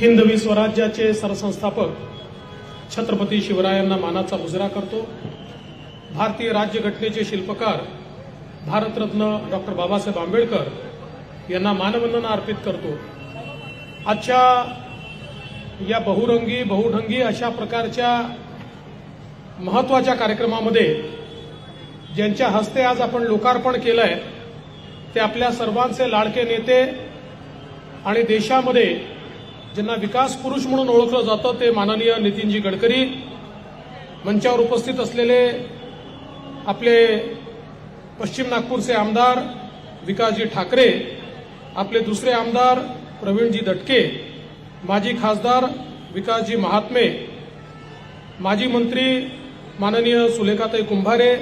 हिंदवी स्वराज्याचे सरसंस्थापक छत्रपती शिवरायांना मानाचा मुजरा करतो. भारतीय राज्यघटनेचे शिल्पकार भारतरत्न डॉक्टर बाबासाहेब आंबेडकर यांना मानवंदना अर्पित करतो. आजच्या या बहुरंगी बहुढंगी अशा प्रकारच्या महत्त्वाच्या कार्यक्रमामध्ये ज्यांच्या हस्ते आज आपण लोकार्पण केलं आहे ते आपल्या सर्वांचे लाडके नेते आणि देशामध्ये ज्यांना विकास पुरुष म्हणून ओळखलं जातं ते माननीय नितीनजी गडकरी मंचावर उपस्थित असलेले आपले पश्चिम नागपूरचे आमदार विकासजी ठाकरे आपले दुसरे आमदार प्रवीणजी दटके माजी खासदार विकासजी महात्मे माजी मंत्री माननीय सुलेखाताई कुंभारे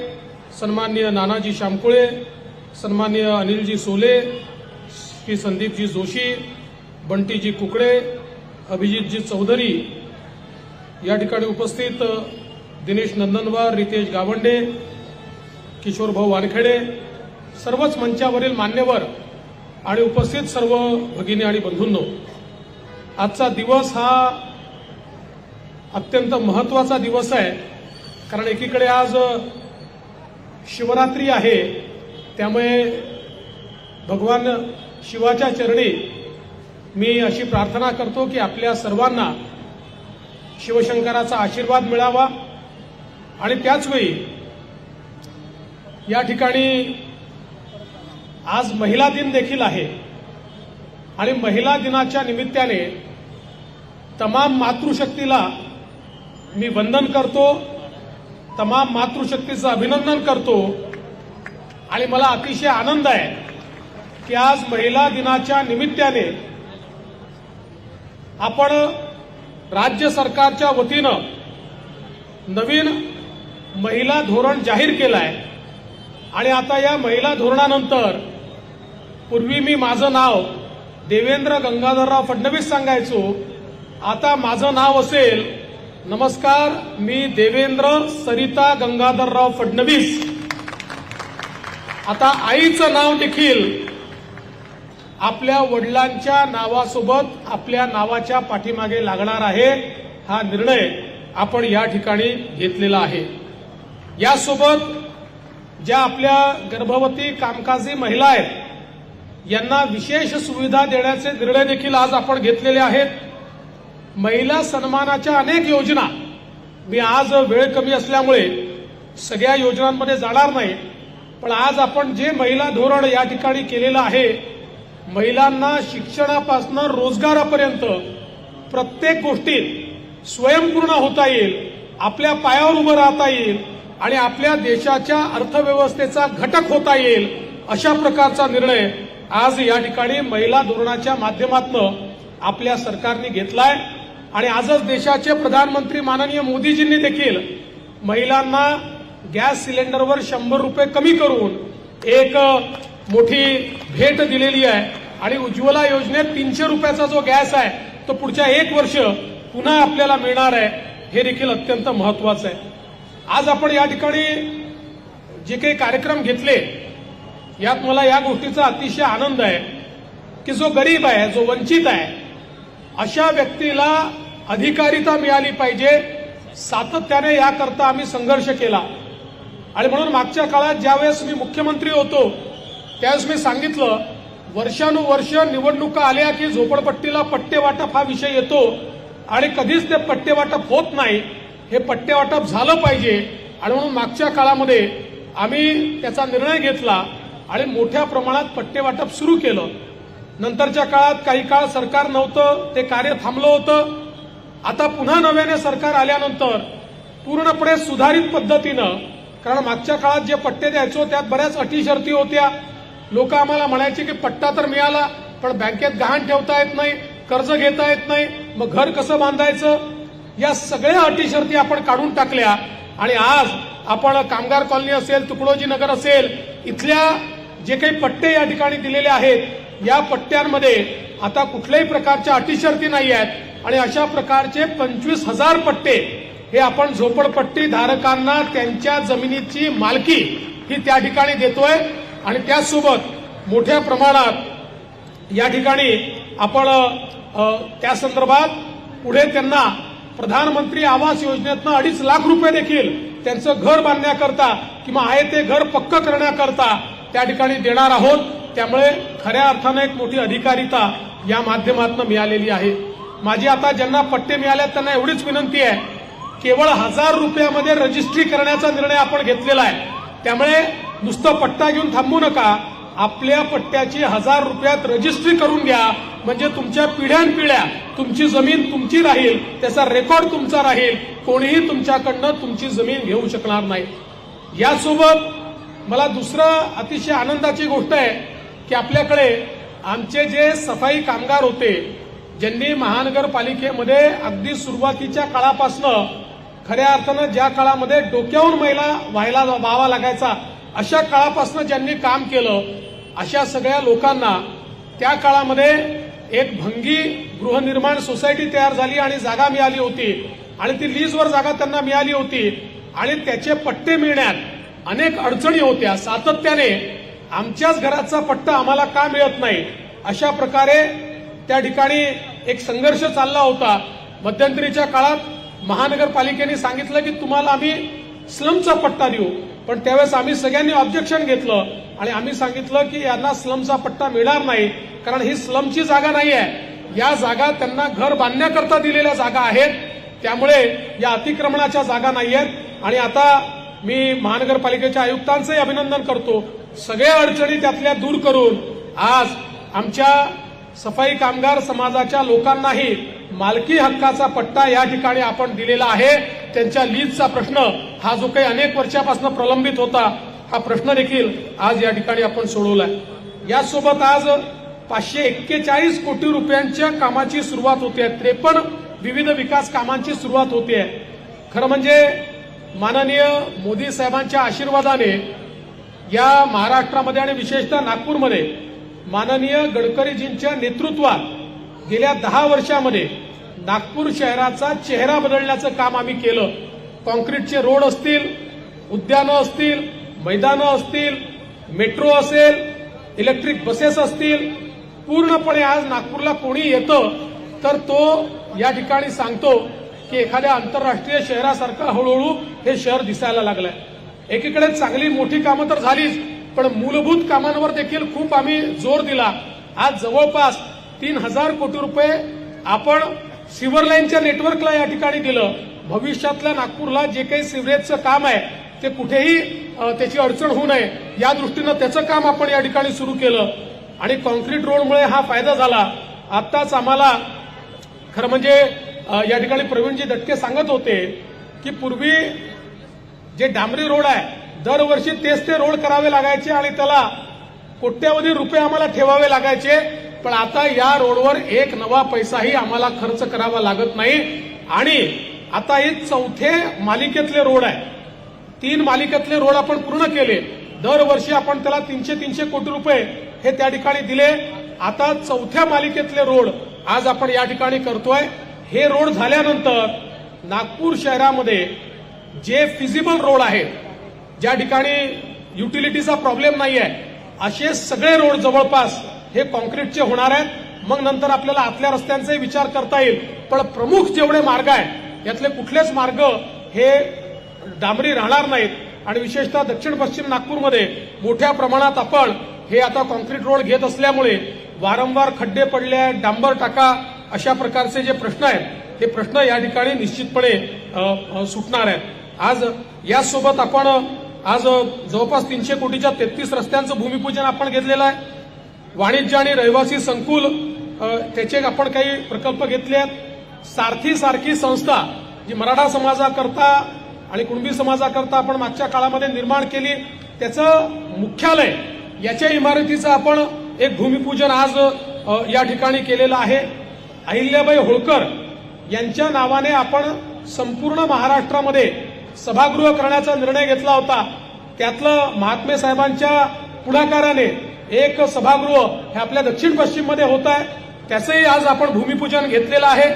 सन्माननीय नानाजी शामकुळे सन्माननीय अनिलजी सोले श्री संदीपजी जोशी बंटीजी कुकडे अभिजितजी चौधरी या ठिकाणी उपस्थित दिनेश नंदनवार रितेश गावंडे किशोर भाऊ वानखेडे सर्वच मंचावरील मान्यवर आणि उपस्थित सर्व भगिनी आणि बंधूंनो आजचा दिवस हा अत्यंत महत्त्वाचा दिवस आहे. कारण एकीकडे आज शिवरात्री आहे. त्यामुळे भगवान शिवाच्या चरणी मी अशी प्रार्थना करतो की आपल्या सर्वांना शिवशंकराचा आशीर्वाद मिळावा. आणि त्याचवेळी या ठिकाणी आज महिला दिन देखील आहे. आणि महिला दिनाच्या निमित्ताने तमाम मातृशक्तीला मी वंदन करतो. तमाम मातृशक्तीचं अभिनंदन करतो. आणि मला अतिशय आनंद आहे की आज महिला दिनाच्या निमित्ताने आपण राज्य सरकारच्या वतीनं नवीन महिला धोरण जाहीर केलं आहे आणि आता या महिला धोरणानंतर पूर्वी मी माझं नाव देवेंद्र गंगाधरराव फडणवीस सांगायचो. आता माझं नाव असेल नमस्कार मी देवेंद्र सरिता गंगाधरराव फडणवीस. आता आईचं नाव देखील आपल्या वडिलांच्या नावासोबत आपल्या नावाच्या पाठीमागे लागणार आहे हा निर्णय आपण या ठिकाणी घेतलेला आहे. यासोबत ज्या आपल्या गर्भवती कामकाजी महिला आहेत यांना विशेष सुविधा देण्याचे निर्णय देखील आज आपण घेतलेले आहेत. महिला सन्मानाच्या अनेक योजना मी आज वेळ कमी असल्यामुळे सगळ्या योजनांमध्ये जाणार नाही पण आज आपण जे महिला धोरण या ठिकाणी केलेलं आहे महिलांना शिक्षणापासून रोजगारापर्यंत प्रत्येक गोष्टीत स्वयंपूर्ण होता येईल आपल्या पायावर उभं राहता येईल आणि आपल्या देशाच्या अर्थव्यवस्थेचा घटक होता येईल अशा प्रकारचा निर्णय आज या ठिकाणी महिला धोरणाच्या माध्यमातून आपल्या सरकारने घेतलाय. आणि आजच देशाचे प्रधानमंत्री माननीय मोदीजींनी देखील महिलांना गॅस सिलेंडरवर शंभर रुपये कमी करून एक मोठी भेट दिलेली आहे. आणि उज्ज्वला योजनेत तीनशे रुपयाचा जो गॅस आहे तो पुढच्या एक वर्ष पुन्हा आपल्याला मिळणार आहे हे देखील अत्यंत महत्वाचं आहे. आज आपण या ठिकाणी जे काही कार्यक्रम घेतले यात मला या गोष्टीचा अतिशय आनंद आहे की जो गरीब आहे जो वंचित आहे अशा व्यक्तीला अधिकारिता मिळाली पाहिजे सातत्याने याकरता आम्ही संघर्ष केला. आणि म्हणून मागच्या काळात ज्यावेळेस मी मुख्यमंत्री होतो त्यावेळेस मी सांगितलं वर्षानुवर्ष निवडणुका आल्या की झोपडपट्टीला पट्टे वाटप हा विषय येतो आणि कधीच ते पट्टे वाटप होत नाही. हे पट्टे वाटप झालं पाहिजे. आणि म्हणून मागच्या काळामध्ये आम्ही त्याचा निर्णय घेतला आणि मोठ्या प्रमाणात पट्टे वाटप सुरू केलं. नंतरच्या काळात काही काळ सरकार नव्हतं ते कार्य थांबलं होतं. आता पुन्हा नव्याने सरकार आल्यानंतर पूर्णपणे सुधारित पद्धतीनं कारण मागच्या काळात जे पट्टे द्यायचो त्यात बऱ्याच अटी शर्ती होत्या. लोक आम्हाला म्हणायचे की पट्टा तर मिळाला पण बँकेत गहाण ठेवता येत नाही कर्ज घेता येत नाही मग घर कसं बांधायचं? या सगळ्या अटी शर्ती आपण काढून टाकल्या आणि आज आपण कामगार कॉलनी असेल तुकडोजी नगर असेल इथल्या जे काही पट्टे या ठिकाणी दिलेले आहेत या पट्ट्यांमध्ये आता कुठल्याही प्रकारच्या अटी शर्ती नाही आहेत आणि अशा प्रकारचे पंचवीस हजार पट्टे हे आपण झोपडपट्टी धारकांना त्यांच्या जमिनीची मालकी ही त्या ठिकाणी देतोय. आणि त्याचसोबत मोठ्या प्रमाणात या ठिकाणी आपण त्या संदर्भात पुढे त्यांना प्रधानमंत्री आवास योजनेतनं अडीच लाख रुपये देखील त्यांचं घर बांधण्याकरता किंवा आहे ते घर पक्क करण्याकरता त्या ठिकाणी देणार आहोत. त्यामुळे खऱ्या अर्थानं एक मोठी अधिकारिता या माध्यमातून मिळालेली आहे. माझी आता ज्यांना पट्टे मिळाले त्यांना एवढीच विनंती आहे. केवळ हजार रुपयामध्ये रजिस्ट्री करण्याचा निर्णय आपण घेतलेला आहे. त्यामुळे नुसतं पट्टा घेऊन थांबू नका. आपल्या पट्ट्याची हजार रुपयात रजिस्ट्री करून घ्या. म्हणजे तुमच्या पिढ्यानपिढ्या तुमची जमीन तुमची राहील त्याचा रेकॉर्ड तुमचा राहील. कोणीही तुमच्याकडनं तुमची जमीन घेऊ शकणार नाही. यासोबत मला दुसरं अतिशय आनंदाची गोष्ट आहे की आपल्याकडे आमचे जे सफाई कामगार होते ज्यांनी महानगरपालिकेमध्ये अगदी सुरुवातीच्या काळापासनं खऱ्या अर्थानं ज्या काळामध्ये डोक्यावर महिला व्हायला व्हावा लागायचा अशा काळापासून ज्यांनी काम केलं अशा सगळ्या लोकांना त्या काळामध्ये एक भंगी गृहनिर्माण सोसायटी तयार झाली आणि जागा मिळाली होती. आणि ती लीजवर जागा त्यांना मिळाली होती. आणि त्याचे पट्टे मिळण्यात अनेक अडचणी होत्या. सातत्याने आमच्याच घराचा पट्टा आम्हाला का मिळत नाही? अशा प्रकारे त्या ठिकाणी एक संघर्ष चालला होता. मध्यंतरीच्या काळात महानगरपालिकेने सांगितलं की तुम्हाला आम्ही स्लमचा पट्टा देऊ. पण त्यावेळेस आम्ही सगळ्यांनी ऑब्जेक्शन घेतलं आणि आम्ही सांगितलं की यांना स्लमचा पट्टा मिळणार नाही कारण ही स्लमची जागा नाही आहे. या जागा त्यांना घर बांधण्याकरता दिलेल्या जागा आहेत. त्यामुळे या अतिक्रमणाच्या जागा नाही आहेत. आणि आता मी महानगरपालिकेच्या आयुक्तांचंही अभिनंदन करतो. सगळ्या अडचणी त्यातल्या दूर करून आज आमच्या सफाई कामगार समाजाच्या लोकांनाही मालकी हक्काचा पट्टा या ठिकाणी आपण दिलेला आहे. त्यांच्या लीजचा प्रश्न हा जो काही अनेक वर्षापासून प्रलंबित होता हा प्रश्न देखील आज या ठिकाणी आपण सोडवलाय. यासोबत आज पाचशे एक्केचाळीस कोटी रुपयांच्या कामाची सुरुवात होते आहे. त्रेपन्न विविध विकास कामांची सुरुवात होते आहे. खरं म्हणजे माननीय मोदी साहेबांच्या आशीर्वादाने या महाराष्ट्रामध्ये आणि विशेषतः नागपूरमध्ये माननीय गडकरीजींच्या नेतृत्वात गेल्या दहा वर्षामध्ये नागपूर शहराचा चेहरा बदलण्याचं काम आम्ही केलं. कॉन्क्रीटचे रोड असतील उद्यानं असतील मैदानं असतील मेट्रो असेल इलेक्ट्रिक बसेस असतील पूर्णपणे आज नागपूरला कोणी येतं तर तो या ठिकाणी सांगतो की एखाद्या आंतरराष्ट्रीय शहरासारखं हळूहळू हे शहर दिसायला लागलंय. एकीकडे चांगली मोठी कामं तर झालीच पण मूलभूत कामांवर देखील खूप आम्ही जोर दिला. आज जवळपास तीन हजार कोटी रुपये आपण सिव्हर लाईनच्या नेटवर्कला या ठिकाणी दिलं. भविष्यातल्या नागपूरला जे काही सिवरेजचं काम आहे ते कुठेही त्याची अडचण होऊ नये या दृष्टीनं त्याचं काम आपण या ठिकाणी सुरू केलं. आणि कॉन्क्रीट रोडमुळे हा फायदा झाला. आत्ताच आम्हाला खरं म्हणजे या ठिकाणी प्रवीणजी दटके सांगत होते की पूर्वी जे डांबरी रोड आहे दरवर्षी तेच ते रोड करावे लागायचे आणि त्याला कोट्यावधी रुपये आम्हाला ठेवावे लागायचे. पण आता या रोडवर एक नवा पैसाही आम्हाला खर्च करावा लागत नाही. आणि आता हे चौथे मालिकेतले रोड आहे. तीन मालिकेतले रोड आपण पूर्ण केले. दरवर्षी आपण त्याला तीनशे तीनशे कोटी रुपये हे त्या ठिकाणी दिले. आता चौथ्या मालिकेतले रोड आज आपण या ठिकाणी करतोय. हे रोड झाल्यानंतर नागपूर शहरामध्ये जे फिजिबल रोड आहेत ज्या ठिकाणी युटिलिटीचा प्रॉब्लेम नाही आहे असे सगळे रोड जवळपास हे कॉन्क्रीटचे होणार आहेत. मग नंतर आपल्याला आतल्या रस्त्यांचाही विचार करता येईल. पण प्रमुख जेवढे मार्ग आहेत यातले कुठलेच मार्ग हे डांबरी राहणार नाहीत. आणि विशेषतः दक्षिण पश्चिम नागपूरमध्ये मोठ्या प्रमाणात आपण हे आता कॉन्क्रीट रोड घेत असल्यामुळे वारंवार खड्डे पडले आहेत डांबर टाका अशा प्रकारचे जे प्रश्न आहेत ते प्रश्न या ठिकाणी निश्चितपणे सुटणार आहेत. आज यासोबत आपण आज जवळपास तीनशे कोटीच्या तेहतीस रस्त्यांचं भूमिपूजन आपण घेतलेलं आहे. वाणिज्य आणि रहिवासी संकुल त्याचे आपण काही प्रकल्प घेतले आहेत. सारथी सारखी संस्था जी मराठा समाजाकरता आणि कुणबी समाजाकरता आपण मागच्या काळामध्ये निर्माण केली त्याचं मुख्यालय याच्या इमारतीचं आपण एक भूमिपूजन आज या ठिकाणी केलेलं आहे. अहिल्याबाई होळकर यांच्या नावाने आपण संपूर्ण महाराष्ट्रामध्ये सभागृह करण्याचा निर्णय घेतला होता. त्यातलं महात्मे साहेबांच्या पुढाकाराने एक सभागृह हे आपल्या दक्षिण पश्चिममध्ये होत आहे. त्याचंही आज आपण भूमिपूजन घेतलेलं आहे.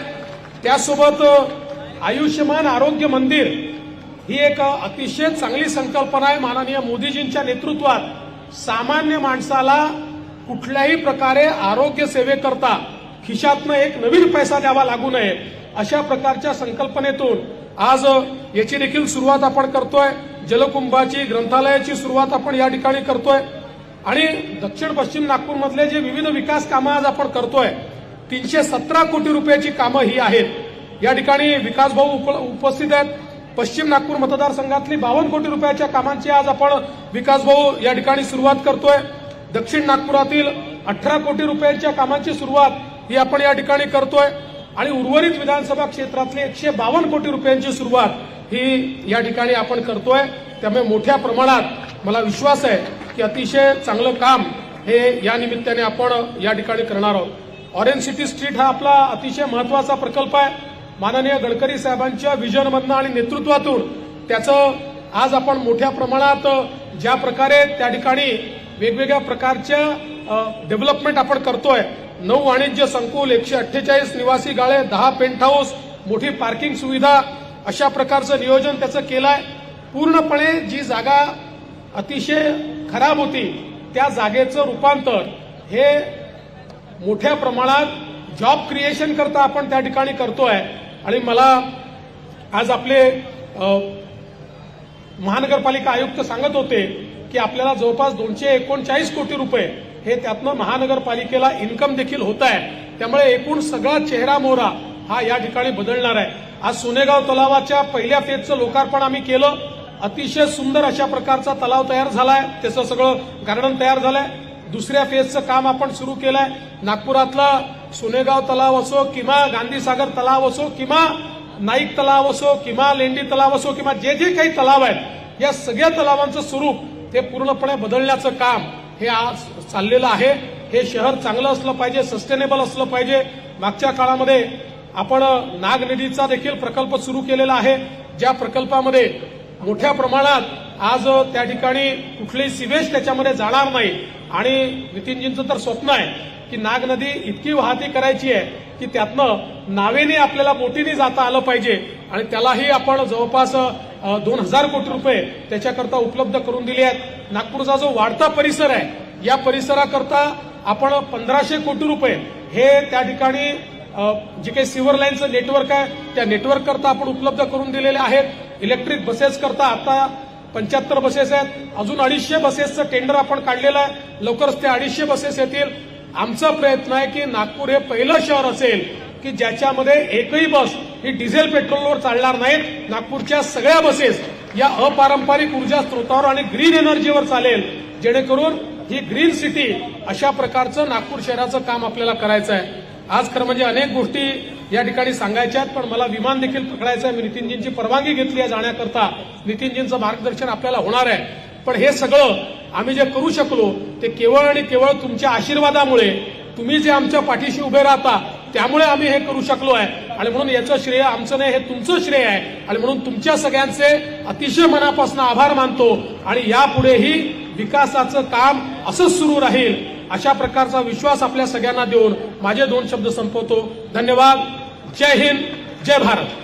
त्यासोबत आयुष्यमान आरोग्य मंदिर ही एक अतिशय चांगली संकल्पना आहे माननीय मोदीजींच्या नेतृत्वात. सामान्य माणसाला कुठल्याही प्रकारे आरोग्य सेवेकरता खिशातनं एक नवीन पैसा द्यावा लागू नये अशा प्रकारच्या संकल्पनेतून आज याची देखील सुरुवात आपण करतोय. जलकुंभाची ग्रंथालयाची सुरुवात आपण या ठिकाणी करतोय. आणि दक्षिण पश्चिम नागपूरमधले जे विविध विकास कामं आज आपण करतोय तीनशे सतरा कोटी रुपयाची कामं ही आहेत. या ठिकाणी विकास भाऊ उप- उपस्थित आहेत. पश्चिम नागपूर मतदारसंघातली बावन्न कोटी रुपयाच्या कामांची आज आपण विकास भाऊ या ठिकाणी सुरुवात करतोय. दक्षिण नागपुरातील अठरा कोटी रुपयांच्या कामांची सुरुवात ही आपण या ठिकाणी करतोय. आणि उर्वरित विधानसभा क्षेत्रातली एकशे बावन्न कोटी रुपयांची सुरुवात ही या ठिकाणी आपण करतोय. त्यामुळे मोठ्या प्रमाणात मला विश्वास आहे की अतिशय चांगलं काम हे या निमित्ताने आपण या ठिकाणी करणार आहोत. ऑरेंज सिटी स्ट्रीट हा आपला अतिशय महत्त्वाचा प्रकल्प आहे. माननीय गडकरी साहेबांच्या विजनमधनं आणि नेतृत्वातून त्याचं आज आपण मोठ्या प्रमाणात ज्या प्रकारे त्या ठिकाणी वेगवेगळ्या प्रकारच्या डेव्हलपमेंट आपण करतोय. नऊ वाणिज्य संकुल एकशे अठ्ठेचाळीस निवासी गाळे दहा पेंट हाऊस मोठी पार्किंग सुविधा अशा प्रकारचं नियोजन त्याचं केलं आहे पूर्णपणे जी जागा अतिशय खराब होती त्या जागेचं रूपांतर हे मोठ्या प्रमाणात जॉब क्रिएशन करता आपण त्या ठिकाणी करतोय. आणि मला आज आपले महानगरपालिका आयुक्त सांगत होते की आपल्याला जवळपास दोनशे एकोणचाळीस कोटी रुपये हे त्यातनं महानगरपालिकेला इन्कम देखील होत आहे त्यामुळे एकूण सगळा चेहरा मोहरा हा या ठिकाणी बदलणार आहे. आज सोनेगाव तलावाच्या पहिल्या फेजचं लोकार्पण आम्ही केलं. अतिशय सुंदर अशा प्रकारचा तलाव तयार झालाय. त्याचं सगळं गार्डन तयार झालंय. दुसऱ्या फेजचं काम आपण सुरू केलंय. नागपुरातला सुनेगाव तलाव असो किंवा गांधीसागर तलाव असो किंवा नाईक तलाव असो किंवा लेंडी तलाव असो किंवा जे जे काही तलाव आहेत या सगळ्या तलावांचं स्वरूप ते पूर्णपणे बदलण्याचं काम हे आज चाललेलं आहे. हे शहर चांगलं असलं पाहिजे सस्टेनेबल असलं पाहिजे. मागच्या काळामध्ये आपण नाग नदीचा देखील प्रकल्प सुरू केलेला आहे. ज्या प्रकल्पामध्ये मोठ्या प्रमाणात आज त्या ठिकाणी कुठलेही सिवेज त्याच्यामध्ये जाणार नाही. आणि नितीनजींचं तर स्वप्न आहे की नाग नदी इतकी वाहती करायची आहे की त्यातनं नावेने आपल्याला बोटीने जाता आलं पाहिजे आणि त्यालाही आपण जवळपास दोन हजार कोटी रुपये त्याच्याकरता उपलब्ध करून दिले आहेत. नागपूरचा जो वाढता परिसर आहे या परिसराकरता आपण पंधराशे कोटी रुपये हे त्या ठिकाणी जे काही सिव्हर लाईनचं नेटवर्क आहे त्या नेटवर्क करता आपण उपलब्ध करून दिलेले आहेत. इलेक्ट्रिक बसेस करता आता पंच्याहत्तर बसेस आहेत. अजून अडीचशे बसेसचं टेंडर आपण काढलेलं आहे. लवकरच ते अडीचशे बसेस येतील. आमचा प्रयत्न आहे की नागपूर हे पहिलं शहर असेल की ज्याच्यामध्ये एकही बस ही डिझेल पेट्रोलवर चालणार नाहीत. नागपूरच्या सगळ्या बसेस या अपारंपरिक ऊर्जा स्रोतावर आणि ग्रीन एनर्जीवर चालेल. जेणेकरून ही ग्रीन सिटी अशा प्रकारचं नागपूर शहराचं काम आपल्याला करायचं आहे. आज खरं म्हणजे अनेक गोष्टी या ठिकाणी सांगायच्या आहेत पण मला विमान देखील पकडायचं आहे. मी नितीनजींची परवानगी घेतली आहे जाण्याकरता. नितीनजींचं मार्गदर्शन आपल्याला होणार आहे. पण हे सगळं आम्ही जे करू शकलो ते केवळ आणि केवळ तुमच्या आशीर्वादामुळे. तुम्ही जे आमच्या पाठीशी उभे राहता त्यामुळे आम्ही हे करू शकलो आहे. आणि म्हणून याचं श्रेय आमचं नाही हे तुमचं श्रेय आहे. आणि म्हणून तुमच्या सगळ्यांचे अतिशय मनापासून आभार मानतो. आणि यापुढेही विकासाचं काम असंच सुरू राहील अशा प्रकारचा विश्वास आपल्या सगळ्यांना देऊन माझे दोन शब्द संपवतो. धन्यवाद. जय हिंद जय भारत